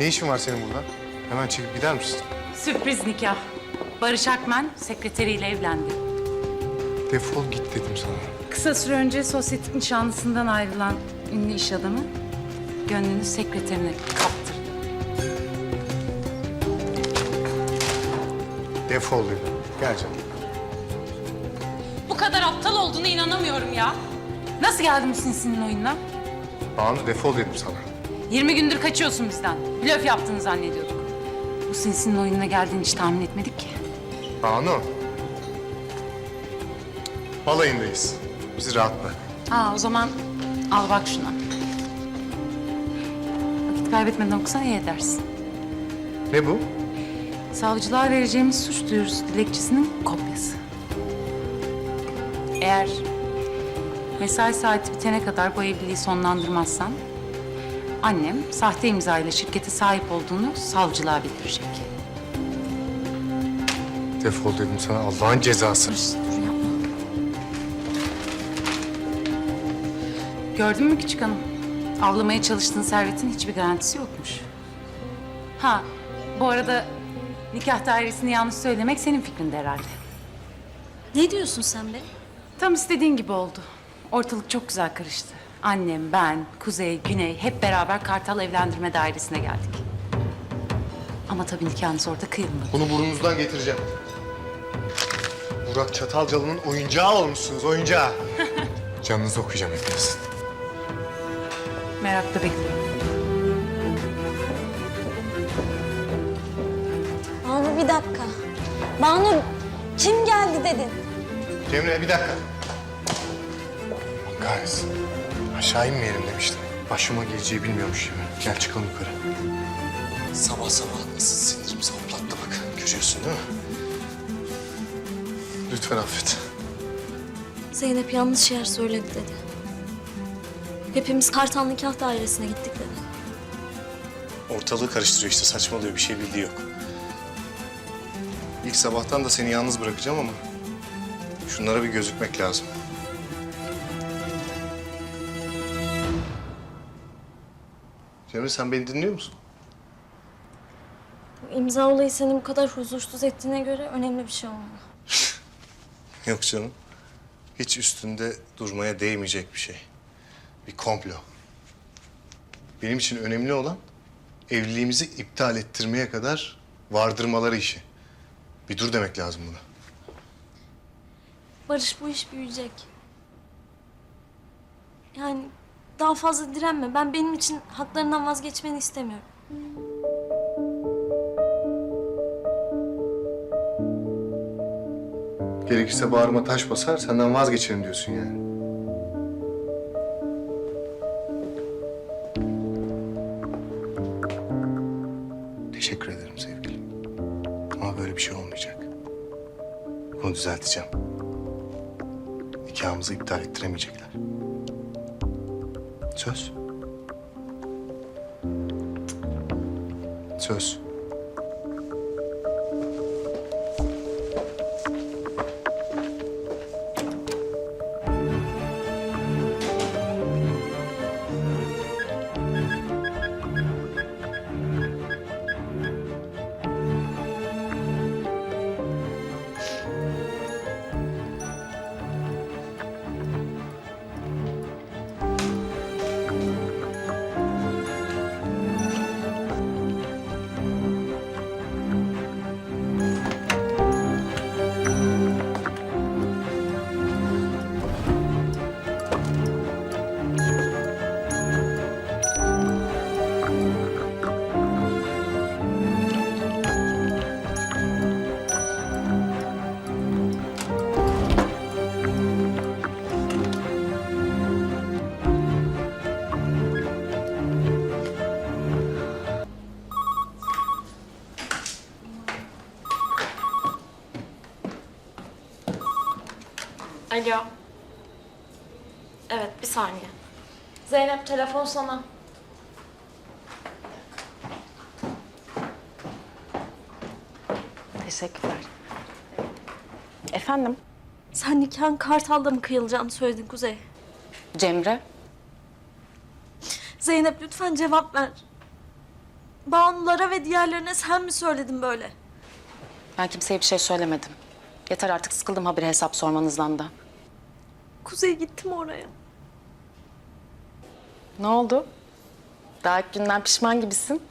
Ne işin var senin burada? Hemen çekip gider misin? Sürpriz nikah. Barış Akmen sekreteriyle evlendi. Defol git dedim sana. Kısa süre önce sosyetik nişanlısından ayrılan ünlü iş adamı gönlünü sekreterine kaptırdı. Defol dedim. Gel canım. Bu kadar aptal olduğuna inanamıyorum ya. Nasıl geldin bu sinsinin oyununa? Banu defol dedim sana. 20 gündür kaçıyorsun bizden. Blöf yaptığını zannediyorduk. Bu sinsinin oyununa geldiğini hiç tahmin etmedik ki. Banu. Balayındayız. Bizi rahat bırak. Ha o zaman al bak şuna. Vakit kaybetmeden okusana iyi edersin. Ne bu? Savcılığa vereceğimiz suç duyurusu dilekçesinin kopyası. Eğer mesai saati bitene kadar bu evliliği sonlandırmazsan... ...annem sahte imza ile şirkete sahip olduğunu savcılığa bildirecek. Defol dedim sana Allah'ın cezası. Dur yapma. Gördün mü küçük hanım? Avlamaya çalıştığın servetin hiçbir garantisi yokmuş. Ha, bu arada nikah dairesini yanlış söylemek senin fikrinde herhalde. Ne diyorsun sen be? Tam istediğin gibi oldu. Ortalık çok güzel karıştı. Annem, ben, Kuzey, Güney hep beraber Kartal Evlendirme Dairesi'ne geldik. Ama tabii nikahınız orada kıyılmadı. Bunu burnunuzdan getireceğim. Murat Çatalcalı'nın oyuncağı olmuşsunuz, oyuncağı. Canınızı okuyacağım hepinizin. Merakla bekliyorum. Banu bir dakika. Banu kim geldi dedin? Cemre bir dakika. Allah kahretsin. Aşağı inmeyelim demiştim. Başıma geleceği bilmiyormuş gibi. Gel çıkalım yukarı. Sabah sabah nasıl sinirim saplattı bak. Görüyorsun değil mi? Lütfen affet. Zeynep yanlış yer söyledi dedi. Hepimiz Kartal Nikah Dairesi'ne gittik dedi. Ortalığı karıştırıyor işte saçmalıyor bir şey bildiği yok. İlk sabahtan da seni yalnız bırakacağım ama şunlara bir gözükmek lazım. Cemre sen beni dinliyor musun? İmza olayı seni bu kadar huzursuz ettiğine göre önemli bir şey olmalı. Yok canım. Hiç üstünde durmaya değmeyecek bir şey. Bir komplo. Benim için önemli olan evliliğimizi iptal ettirmeye kadar vardırmaları işi. Bir dur demek lazım buna. Barış bu iş büyüyecek. Yani daha fazla direnme. Ben benim için haklarından vazgeçmeni istemiyorum. Gerekirse bağrıma taş basar, senden vazgeçerim diyorsun yani. Teşekkür ederim sevgilim. Ama böyle bir şey olmayacak. Bunu düzelteceğim. Nikahımızı iptal ettiremeyecekler. Söz. Söz. Alo. Evet, bir saniye. Zeynep, telefon sana. Teşekkürler. Efendim? Sen nikahın Kartal'da mı kıyılacağını söyledin Kuzey. Cemre? Zeynep lütfen cevap ver. Banulara ve diğerlerine sen mi söyledin böyle? Ben kimseye bir şey söylemedim. Yeter artık sıkıldım haberi hesap sormanızdan da. Kuzey gittim oraya. Ne oldu? Daha ilk günden pişman gibisin.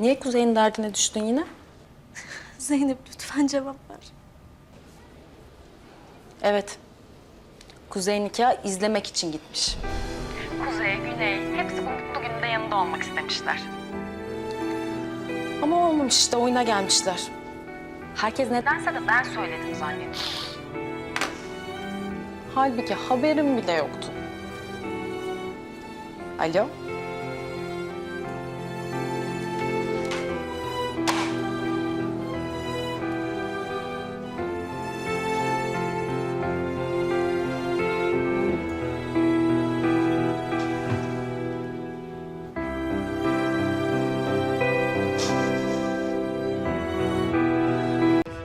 Niye Kuzey'in derdine düştün yine? Zeynep lütfen cevap ver. Evet. Kuzey nikahı izlemek için gitmiş. Kuzey, Güney hepsi bu mutlu günde yanında olmak istemişler. Ama olmamış işte oyuna gelmişler. Herkes nedense de ben söyledim zannediyor. Halbuki haberim bile yoktu. Alo?